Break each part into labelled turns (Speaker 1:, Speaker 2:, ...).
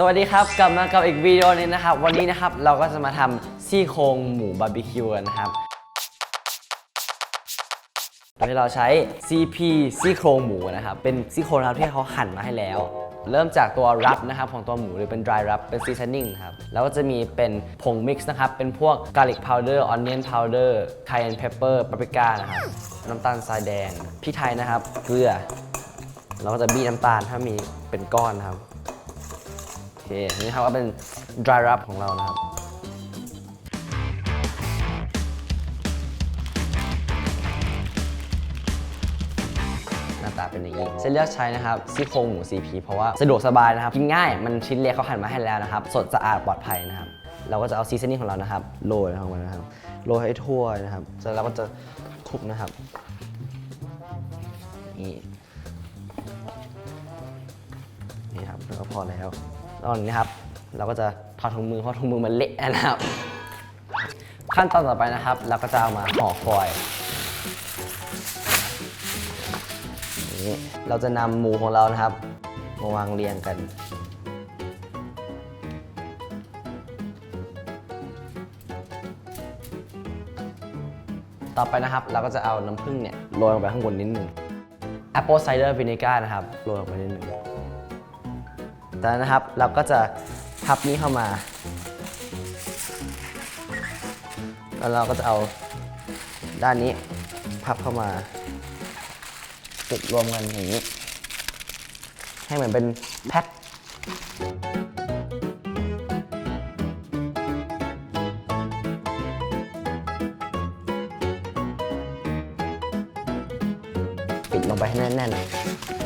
Speaker 1: สวัสดีครับ กลับมากับอีกวิดีโอนึงนะครับ วันนี้นะครับเราก็จะมาทำซี่โครงหมูบาร์บีคิวกันนะครับโดยเราใช้ CP ซี่โครงหมูนะครับ เป็นซี่โครงนะครับที่เขาหั่นมาให้แล้ว เริ่มจากตัวรับนะครับของตัวหมูหรือเป็น dry rub เป็น seasoning ครับ แล้วก็จะมีเป็นผง mix นะครับ เป็นพวก garlic powder onion powder cayenne pepper paprika นะครับ น้ำตาลทรายแดง พริกไทยนะครับ เกลือ เราก็จะบีน้ำตาลถ้ามีเป็นก้อนนะครับ เคนี่ครับก็เป็น dry rub ของเรานะครับหน้าตาเป็นอย่างนี้เส้นเลือกใช้นะครับซี่โครงหมู CP เพราะว่าสะดวกสบายนะครับ กินง่ายมันชิ้นเล็กเขาหั่นมาให้แล้วนะครับ สดสะอาดปลอดภัยนะครับ เราก็จะเอาซีซันนิ่งของเรานะครับโรยลงไปนะครับโรยให้ทั่วนะครับแล้วเราก็จะคลุกนะครับนี่นี่ครับแล้วก็พอแล้ว ตอนนี้ครับ เราก็จะถอดถุงมือเพราะถุงมือมันเละนะครับ ขั้นตอนต่อไปนะครับ เราก็จะเอามาห่อฟอยล์เราจะนำหมูของเรานะครับ มาวางเรียงกันต่อไปนะครับเราก็จะเอาน้ำผึ้งเนี่ยโรยลงไปข้างบนนิดหนึ่ง Apple cider vinegar นะครับโรยลงไปนิดหนึ่ง จากนั้นนะครับเราก็จะพับนี้เข้ามา แล้วเราก็จะเอาด้านนี้พับเข้ามาติดรวมกันอย่างนี้ ให้เหมือนเป็นแพ็คปิดลงไปให้แน่นๆ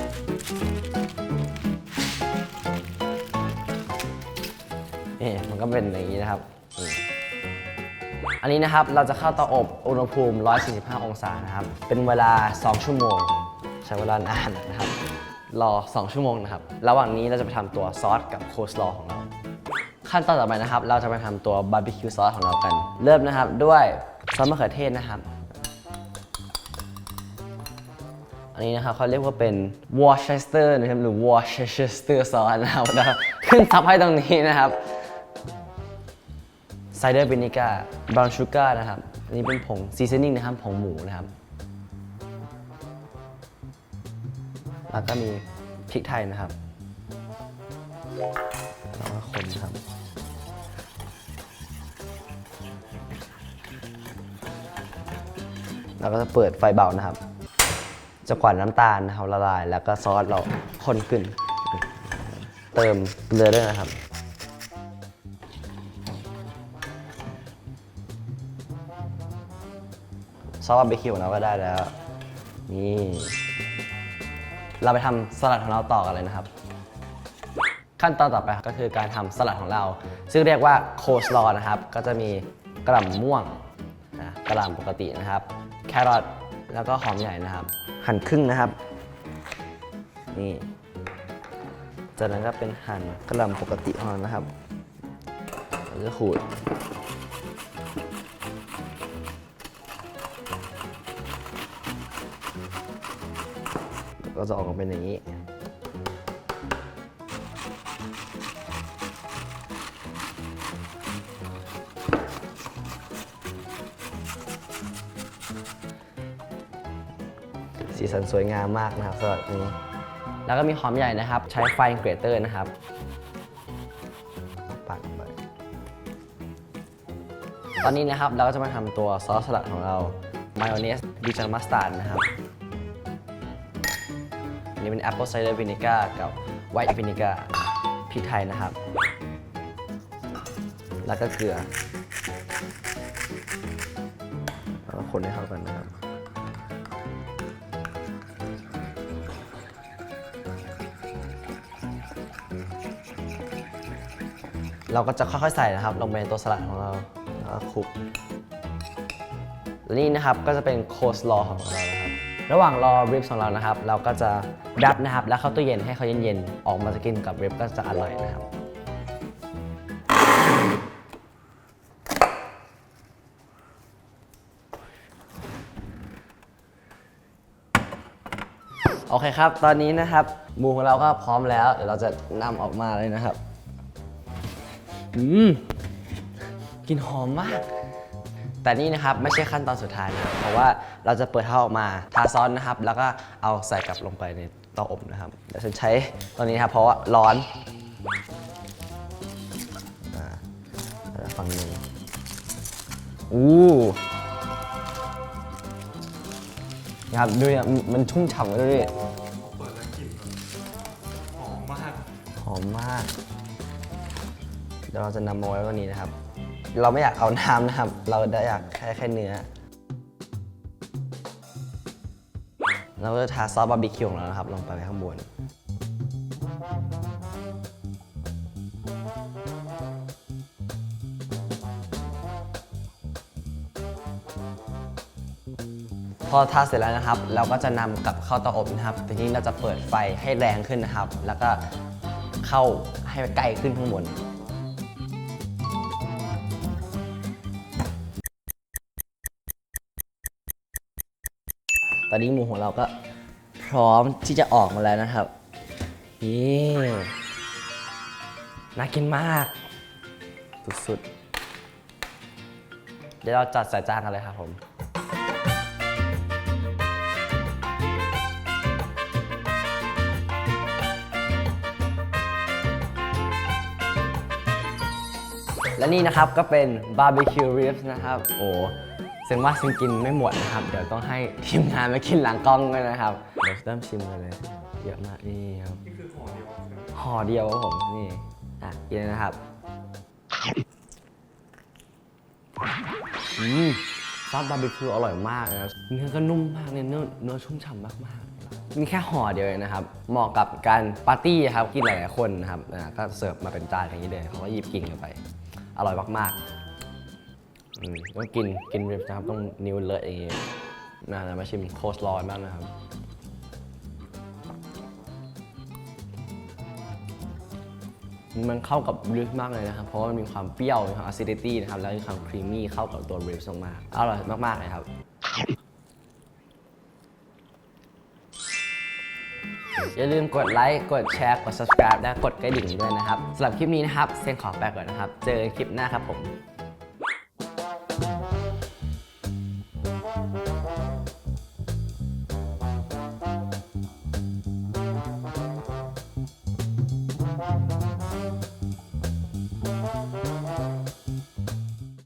Speaker 1: นี่มันก็เป็นอย่างนี้นะครับอันนี้นะครับเราจะเข้าเตาอบอุณหภูมิ 145 องศานะครับ เป็นเวลา 2 ชั่วโมง ใช้เวลานานนะครับ รอ 2 ชั่วโมงนะครับ ระหว่างนี้เราจะไปทำตัวซอสกับโคสลอของเรา ขั้นตอนต่อไปนะครับ เราจะไปทำตัวบาร์บีคิวซอสของเรากัน เริ่มนะครับด้วยซอสมะเขือเทศนะครับ อันนี้นะครับเขาเรียกว่าเป็น Worcester นะครับหรือ Worcester sauce นะครับนะครับขึ้นซับให้ตรงนี้นะครับ cider vinegar brown sugar นะครับ อันนี้เป็นผง seasoning นะครับผงหมูนะครับ แล้วก็มีพริกไทยนะครับแล้วก็คนนะครับเราก็จะเปิดไฟเบานะครับ จะกว่าน้ำตาลนะครับละลาย แล้วก็ซอสเราข้นขึ้น เติมเกลือด้วยนะครับ ซอสบาร์บีคิวของเราก็ได้แล้ว นี่ เราไปทำสลัดของเราต่อกันเลยนะครับ ขั้นตอนต่อไปก็คือการทำสลัดของเรา ซึ่งเรียกว่าโคสลอนะครับ ก็จะมีกระหล่ำม่วงนะกระหล่ำปกตินะครับ แครอทแล้วก็หอมใหญ่นะครับ หั่นครึ่งนะครับ นี่จากนั้นก็เป็นหั่นกระหล่ำปกติของเรานะครับเราจะขูด ก็จะออกมาเป็นอย่างนี้ สีสันสวยงามมากนะครับสำหรับอันนี้ แล้วก็มีหอมใหญ่นะครับ ใช้ไฟเกรเตอร์นะครับปัดไปตอนนี้นะครับเราก็จะมาทำตัวซอสสลัดของเรามายองเนสดิจันมัสตาร์ดนะครับอั นนี้เป็น Apple Cider Vinegar กับ White Vinegar พริกไทยนะครับ แล้วก็เกลือแล้วก็คนให้เข้ากันนะครับ เราก็จะค่อยๆใส่นะครับ ลงไปในตัวสลัดของเราแล้วก็คลุกและนี่นะครับก็จะเป็นโคสลอของเรา ระหว่างรอริบของเรานะครับ เราก็จะดับนะครับ แล้วเข้าตู้เย็นให้เขาเย็นๆ ออกมาจะกินกับริบก็จะอร่อยนะครับโอเคครับ ตอนนี้นะครับหมูของเราก็พร้อมแล้ว เดี๋ยวเราจะนำออกมาเลยนะครับ อืมกลินหอมมาก แต่นี่นะครับไม่ใช่ขั้นตอนสุดท้ายนะเพราะว่าเราจะเปิดเท้าออกมาทาซอสนะครับ แล้วก็เอาใส่กลับลงไปในเตาอบนะครับเดี๋ยวฉันใช้ตัวนี้นะครับเพราะว่าร้อนอ่าแล้วฝั่งหนึ่งอู้นะครับดูเนี่ยมันมันชุ่มฉ่ำเลยดูดิ
Speaker 2: เปิดแล้วกลิ่นแบบหอมมาก
Speaker 1: หอมมาก เดี๋ยวเราจะนำมาไว้วันนี้นะครับ เราไม่อยากเอาน้ำนะครับ เราได้อยากแค่แค่เนื้อ เราก็จะทาซอสบาร์บีคิวของเรานะครับ ลงไปไว้ข้างบนพอทาเสร็จแล้วนะครับ เราก็จะนำกลับเข้าเตาอบนะครับทีนี้เราจะเปิดไฟให้แรงขึ้นนะครับ แล้วก็เข้าให้ใกล้ขึ้นข้างบน ตอนนี้หมูของเราก็พร้อมที่จะออกมาแล้วนะครับนี่น่ากินมาก สุดๆ เดี๋ยวเราจัดใส่จานกันเลยครับผมและนี่นะครับก็เป็นบาร์บีคิวริฟนะครับ โอ้ เซนว่าซินกินไม่หมดนะครับ เดี๋ยวต้องให้ทีมงานมากินหลังกล้องด้วยนะครับเดี๋ยวเริ่มชิมกันเลยเยอะมากนี่ครับ
Speaker 2: นี่คือห่อเดียวใช่ไหม
Speaker 1: ห่อเดียวครับผมนี่อะกินเลยนะครับอืมซอสบาร์บีคิวอร่อยมากนะครับเนื้อก็นุ่มมากเนี่ยเนื้อเนื้อชุ่มฉ่ำมากๆนี่แค่ห่อเดียวเองนะครับ เหมาะกับการปาร์ตี้ครับกินหลายๆคนนะครับอ่าก็เสิร์ฟมาเป็นจานอย่างนี้เลยเขาก็หยิบกินกันไป อร่อยมากๆ อืมต้องกินกินริบนะครับต้องนิ้วเลอะอย่างนี้นะเดี๋ยวมาชิมโคสลอยบ้างนะครับ มันเข้ากับริฟมากเลยนะครับ เพราะว่ามันมีความเปรี้ยว มีความ acidity นะครับ แล้วมีความครีมมี่เข้ากับตัวริฟมากๆอร่อยมาก ๆ เลยครับอย่าลืมกดไลค์ กดแชร์ กด subscribe และกดกระดิ่งด้วยนะครับสำหรับคลิปนี้นะครับ เซนขอไปก่อนนะครับ เจอกันคลิปหน้าครับผม